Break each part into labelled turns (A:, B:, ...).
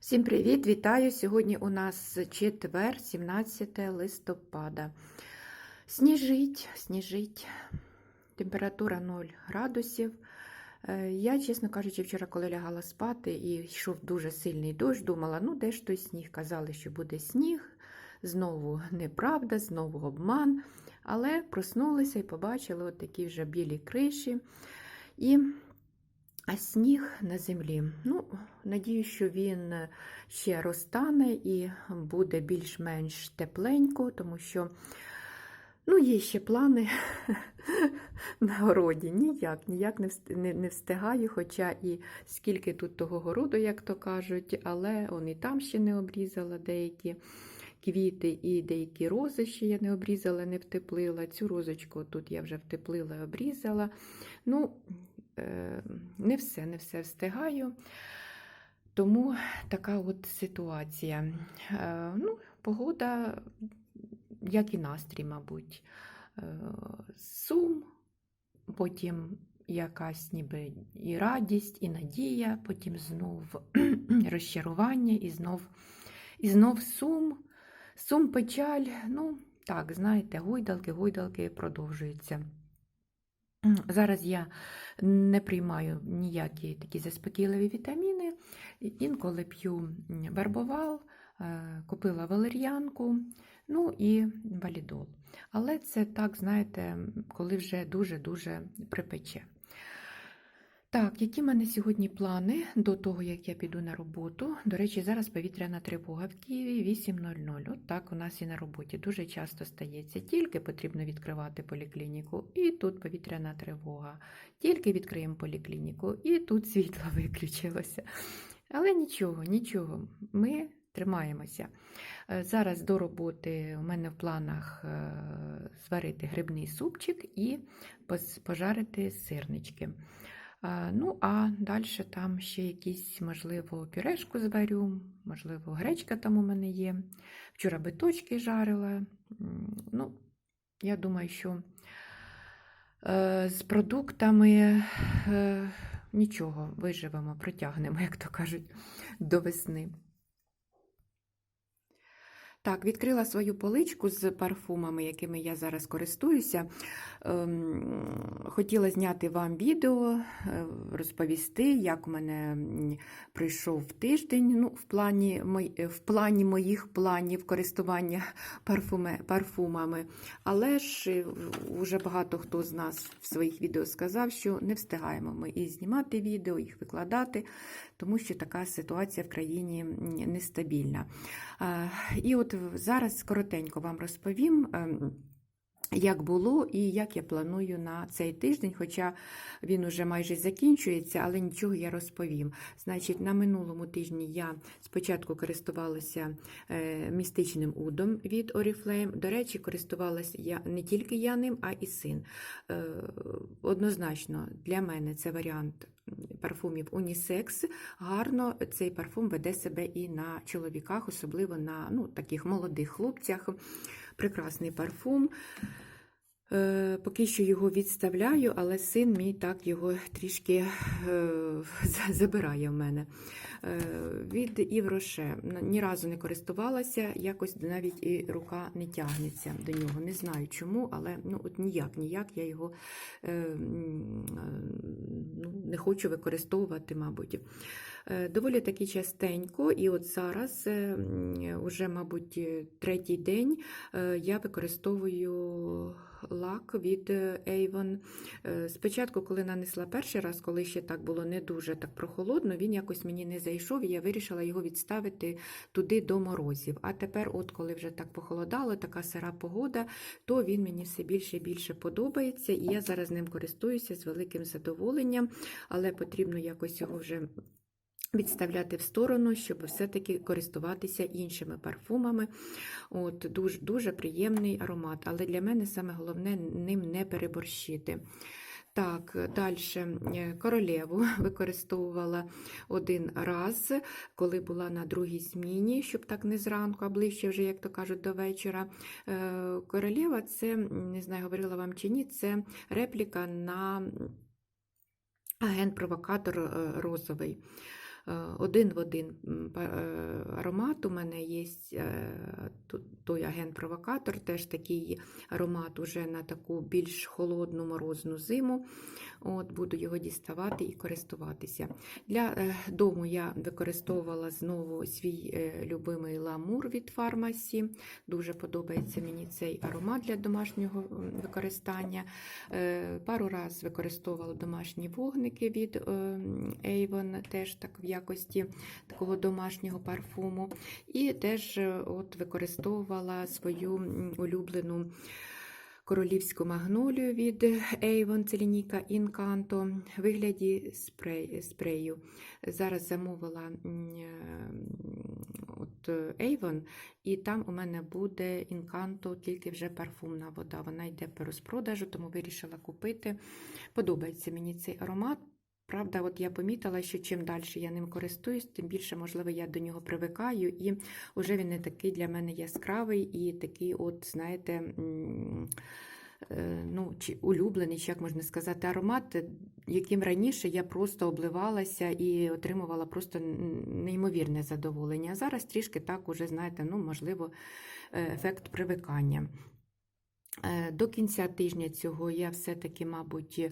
A: Всім привіт! Вітаю! Сьогодні у нас четвер, 17 листопада. Сніжить, сніжить, температура 0 градусів. Е, Я, чесно кажучи, вчора, коли лягала спати і йшов дуже сильний дощ, думала, ну де ж той сніг? Казали, що буде сніг. Знову неправда, знову обман. Але проснулися і побачили от такі вже білі криші. І а сніг на землі. Ну, надію, що він ще розтане і буде більш-менш тепленько, тому що ну, є ще плани на городі. Ніяк, ніяк не встигаю, хоча і скільки тут того городу, як то кажуть, але он і там ще не обрізала деякі. Квіти і деякі рози ще я не обрізала, не втеплила. Цю розочку тут я вже втеплила і обрізала. Ну, не все, не все встигаю. Тому така от ситуація. Е, Ну, погода, як і настрій, мабуть. Е, Сум, потім якась ніби і радість, і надія, потім знов розчарування, і знов, і знов сум, сум, печаль. Ну, так, знаєте, гойдалки, гойдалки продовжуються. Зараз я не приймаю ніякі такі заспокійливі вітаміни. Інколи п'ю барбовал, е, купила валер'янку, ну і валідол. Але це так, знаєте, коли вже дуже-дуже припече. Так, які в мене сьогодні плани до того, як я піду на роботу? До речі, зараз повітряна тривога в Києві 8.00. От так у нас і на роботі дуже часто стається. Тільки потрібно відкривати поліклініку, і тут повітряна тривога. Тільки відкриємо поліклініку, і тут світло виключилося. Але нічого, нічого, ми тримаємося. Е, Зараз до роботи у мене в планах е, зварити грибний супчик і пожарити сирнички. А, Ну, а далі там ще якісь, можливо, пюрешку зварю, можливо, гречка там у мене є. Вчора биточки жарила. Ну, я думаю, що е, з продуктами е, нічого, виживемо, протягнемо, як то кажуть, до весни. Так, відкрила свою поличку з парфумами, якими я зараз користуюся. Ем, Хотіла зняти вам відео, е, розповісти, як у мене м, пройшов тиждень ну, в, плані, е, в плані моїх планів користування парфуме, парфумами. Але ж е, вже багато хто з нас в своїх відео сказав, що не встигаємо ми і знімати відео, їх викладати, тому що така ситуація в країні нестабільна. Е, І от зараз коротенько вам розповім. Як було і як я планую на цей тиждень, хоча він уже майже закінчується, але нічого я розповім. Значить, на минулому тижні я спочатку користувалася е, містичним удом від Oriflame. До речі, користувалася я не тільки я ним, а і син. Е, Однозначно, для мене це варіант парфумів унісекс. Гарно цей парфум веде себе і на чоловіках, особливо на ну, таких молодих хлопцях. Прекрасний парфум. Е, Поки що його відставляю, але син мій так його трішки е, забирає в мене. Е, Від Ів Роше ні разу не користувалася, якось навіть і рука не тягнеться до нього. Не знаю чому, але ну, от ніяк, ніяк я його ну, не хочу використовувати, мабуть. Е, Доволі таки частенько, і от зараз, е, уже, мабуть, е, третій день я використовую лак від Avon. Спочатку, коли нанесла перший раз, коли ще так було не дуже так прохолодно, він якось мені не зайшов, і я вирішила його відставити туди до морозів. А тепер, от коли вже так похолодало, така сира погода, то він мені все більше і більше подобається, і я зараз ним користуюся з великим задоволенням, але потрібно якось його вже відставляти в сторону, щоб все-таки користуватися іншими парфумами. От, Дуже, дуже приємний аромат, але для мене саме головне ним не переборщити. Так, далі королеву використовувала один раз, коли була на другій зміні, щоб так не зранку, а ближче вже, як то кажуть, до вечора. Е, Королева це, не знаю, говорила вам чи ні, це репліка на агент-провокатор е, розовий. Е, Один в один е, аромат у мене є е, той агент-провокатор, теж такий аромат уже на таку більш холодну морозну зиму. От, Буду його діставати і користуватися. Для е, дому я використовувала знову свій е, любимий ламур від фармасі. Дуже подобається мені цей аромат для домашнього використання. Е, Пару раз використовувала домашні вогники від Avon, теж так в якості такого домашнього парфуму. І теж от використовувала свою улюблену королівську магнолію від Avon, це лінійка Incanto в вигляді спрей, спрею. Зараз замовила от Avon, і там у мене буде Інканто, тільки вже парфумна вода. Вона йде по розпродажу, тому вирішила купити. Подобається мені цей аромат. Правда, от я помітила, що чим далі я ним користуюсь, тим більше, можливо, я до нього привикаю, і вже він не такий для мене яскравий і такий, от, знаєте, е, ну, чи улюблений, чи як можна сказати, аромат, яким раніше я просто обливалася і отримувала просто неймовірне задоволення. А зараз трішки так уже, знаєте, ну, можливо, е, ефект привикання. Е, До кінця тижня цього я все-таки, мабуть,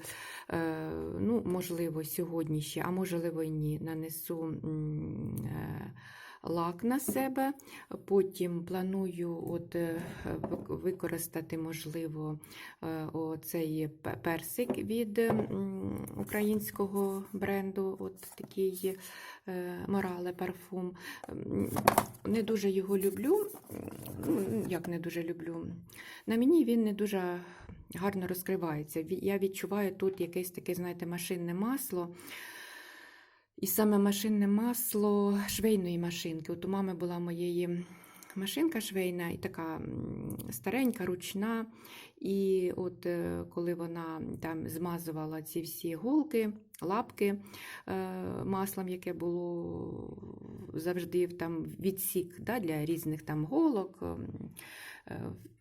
A: е, ну, можливо, сьогодні ще, а можливо і ні, нанесу е, лак на себе. Потім планую от, е, використати, можливо, е, оцей пе- персик від українського бренду, от такий е, Морале парфум. Не дуже його люблю. Як не дуже люблю? На мені він не дуже гарно розкривається. Я відчуваю тут якесь таке, знаєте, машинне масло. І саме машинне масло швейної машинки. От у мами була моєї машинка швейна, і така старенька, ручна. І от е, коли вона там змазувала ці всі голки, лапки е, маслом, яке було завжди там відсік да, для різних там голок.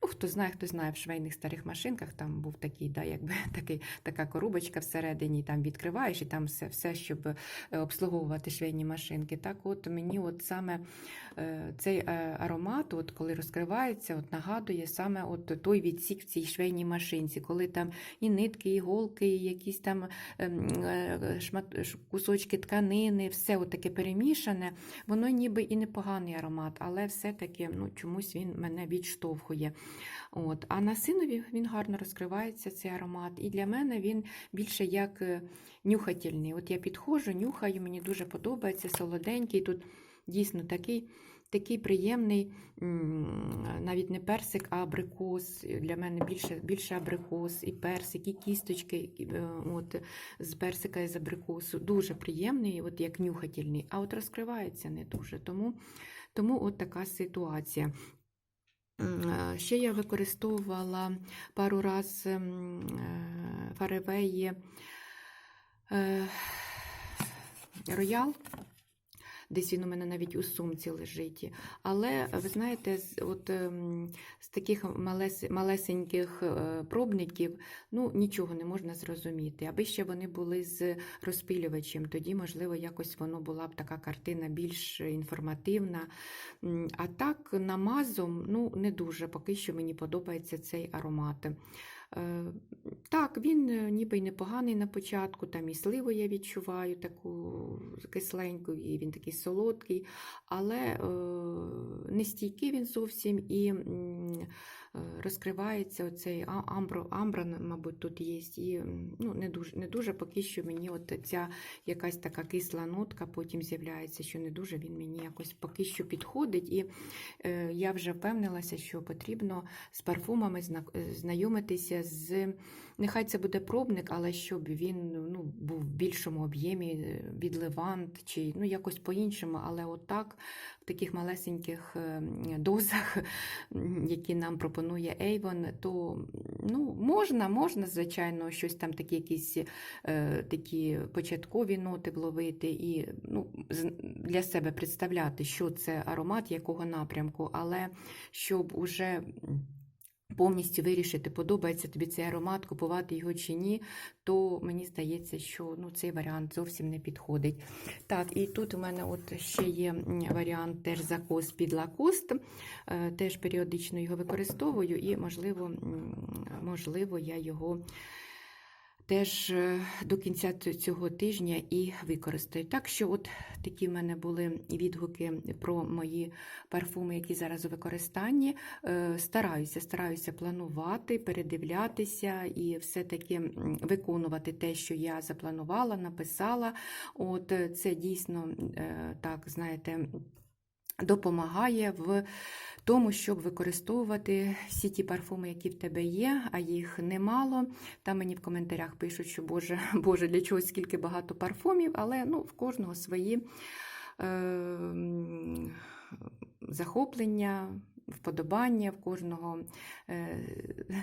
A: Ну, хто знає, хто знає, в швейних старих машинках там був такий, да, якби такий, така коробочка всередині, там відкриваєш, і там все, все щоб е, обслуговувати швейні машинки. Так, от мені от саме е, цей е, аромат, от коли розкривається, от нагадує саме от той відсік в цій швейній машинці, коли там і нитки, і голки, і якісь там ем, шмат, кусочки тканини, все от таке перемішане. Воно ніби і непоганий аромат, але все-таки ну, чомусь він мене відштовхує. От. А на синові він гарно розкривається, цей аромат. І для мене він більше як е, нюхательний. От я підходжу, нюхаю, мені дуже подобається, солоденький. Тут дійсно такий. Такий приємний, навіть не персик, а абрикос. Для мене більше, більше абрикос, і персик, і кісточки е, от, з персика і з абрикосу. Дуже приємний, от як нюхательний, а от розкривається не дуже. Тому, тому от така ситуація. Е, Ще я використовувала пару раз ем, е, фаревеї е, роял. Десь він у мене навіть у сумці лежить. Але ви знаєте, з, от, ем, з таких малес, малесеньких е, пробників ну, нічого не можна зрозуміти. Аби ще вони були з розпилювачем, тоді, можливо, якось воно була б така картина більш інформативна. А так, намазом, ну, не дуже. Поки що мені подобається цей аромат. Е, Так, він е, ніби й непоганий на початку, там і сливу я відчуваю таку кисленьку, і він такий солодкий, але е, не стійкий він зовсім і розкривається оцей амбро, амбра, мабуть, тут є. І ну, не, дуже, не дуже поки що мені от ця якась така кисла нотка потім з'являється, що не дуже він мені якось поки що підходить. І е, я вже впевнилася, що потрібно з парфумами е, знайомитися з. Нехай це буде пробник, але щоб він ну, був в більшому об'ємі е, від Левант чи ну, якось по-іншому, але отак, в таких малесеньких е, дозах, які нам пропонує Avon, то ну, можна, можна, звичайно, щось там такі якісь е, такі початкові ноти вловити і ну, для себе представляти, що це аромат, якого напрямку, але щоб уже. Повністю вирішити, подобається тобі цей аромат, купувати його чи ні, то мені здається, що ну, цей варіант зовсім не підходить. Так, і тут у мене от ще є варіант теж закос під лакост. Е, Теж періодично його використовую, і, можливо, можливо, я його теж е, до кінця цього тижня і використаю. Так що, от такі в мене були відгуки про мої парфуми, які зараз у використанні. Е, Стараюся, стараюся планувати, передивлятися і все-таки виконувати те, що я запланувала, написала. От е, це дійсно так, знаєте. Допомагає в тому, щоб використовувати всі ті парфуми, які в тебе є, а їх немало. Там мені в коментарях пишуть, що Боже, Боже, для чого скільки багато парфумів, але ну, в кожного свої е, захоплення, вподобання, в кожного е,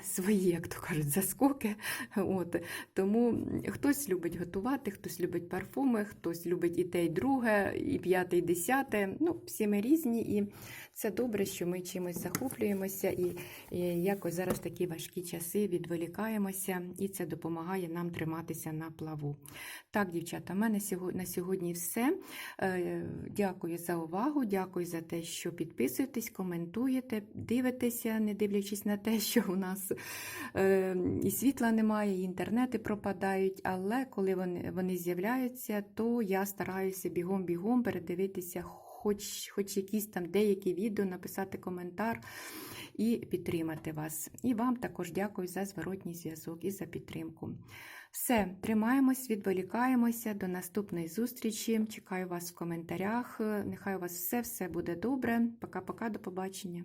A: свої, як то кажуть, заскоки. От. Тому хтось любить готувати, хтось любить парфуми, хтось любить і те, і друге, і п'яте, і десяте. Ну, всі ми різні, і це добре, що ми чимось захоплюємося, і, і якось зараз такі важкі часи відволікаємося, і це допомагає нам триматися на плаву. Так, дівчата, в мене на сьогодні все. Е, Дякую за увагу, дякую за те, що підписуєтесь, коментуєте, дивитеся, не дивлячись на те, що у нас е, і світла немає, і інтернети пропадають. Але коли вони, вони з'являються, то я стараюся бігом-бігом передивитися хоч, хоч якісь там деякі відео, написати коментар і підтримати вас. І вам також дякую за зворотній зв'язок і за підтримку. Все, тримаємось, відволікаємося. До наступної зустрічі. Чекаю вас в коментарях. Нехай у вас все, все буде добре. Пока-пока, до побачення.